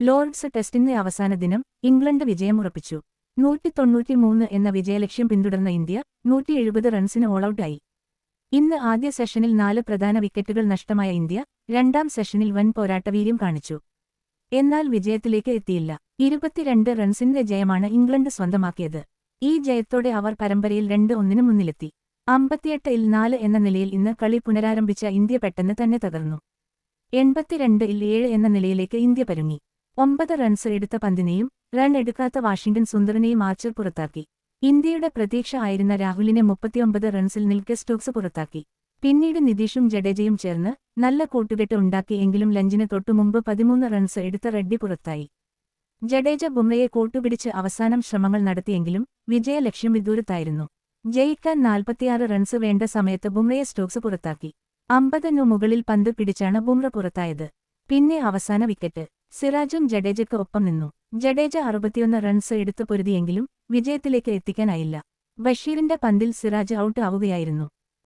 Lord's ടെസ്റ്റിന്റെ അവസാന ദിനം ഇംഗ്ലണ്ട് വിജയമുറപ്പിച്ചു നൂറ്റി തൊണ്ണൂറ്റിമൂന്ന് എന്ന വിജയലക്ഷ്യം പിന്തുടർന്ന ഇന്ത്യ നൂറ്റി എഴുപത് റൺസിന് ഓൾഔട്ടായി ഇന്ന് ആദ്യ സെഷനിൽ നാല് പ്രധാന വിക്കറ്റുകൾ നഷ്ടമായ ഇന്ത്യ രണ്ടാം സെഷനിൽ വൻ പോരാട്ടവീര്യം കാണിച്ചു. എന്നാൽ വിജയത്തിലേക്ക് എത്തിയില്ല. ഇരുപത്തിരണ്ട് റൺസിന്റെ ജയമാണ് ഇംഗ്ലണ്ട് സ്വന്തമാക്കിയത്. ഈ ജയത്തോടെ അവർ പരമ്പരയിൽ രണ്ട് ഒന്നിന് മുന്നിലെത്തി. അമ്പത്തിയെട്ടിൽ നാല് എന്ന നിലയിൽ ഇന്ന് കളി പുനരാരംഭിച്ച ഇന്ത്യ പെട്ടെന്ന് തന്നെ തകർന്നു. എൺപത്തിരണ്ടിൽ ഏഴ് എന്ന നിലയിലേക്ക് ഇന്ത്യ പരുങ്ങി. ഒമ്പത് റൺസ് എടുത്ത പന്തിനെയും റൺ എടുക്കാത്ത വാഷിംഗ്ടൺ സുന്ദറിനെയും ആർച്ചർ പുറത്താക്കി. ഇന്ത്യയുടെ പ്രതീക്ഷ ആയിരുന്ന രാഹുലിനെ മുപ്പത്തിയൊമ്പത് റൺസിൽ നിൽക്കെ സ്റ്റോക്സ് പുറത്താക്കി. പിന്നീട് നിതീഷും ജഡേജയും ചേർന്ന് നല്ല കൂട്ടുകെട്ട് ഉണ്ടാക്കി എങ്കിലും ലഞ്ചിന് തൊട്ടുമുമ്പ് പതിമൂന്ന് റൺസ് എടുത്ത റെഡ്ഡി പുറത്തായി. ജഡേജ ബുംറയെ കൂട്ടുപിടിച്ച് അവസാനം ശ്രമങ്ങൾ നടത്തിയെങ്കിലും വിജയലക്ഷ്യം വിദൂരത്തായിരുന്നു. ജയിക്കാൻ നാൽപ്പത്തിയാറ് റൺസ് വേണ്ട സമയത്ത് ബുംറയെ സ്റ്റോക്സ് പുറത്താക്കി. അമ്പതിനു മുകളിൽ പന്ത് പിടിച്ചാണ് ബുംറ പുറത്തായത്. പിന്നെ അവസാന വിക്കറ്റ് സിറാജും ജഡേജയ്ക്ക് ഒപ്പം നിന്നു. ജഡേജ അറുപത്തിയൊന്ന് റൺസ് എടുത്തു പൊരുതിയെങ്കിലും വിജയത്തിലേക്ക് എത്തിക്കാനായില്ല. ബഷീറിന്റെ പന്തിൽ സിറാജ് ഔട്ട് ആവുകയായിരുന്നു.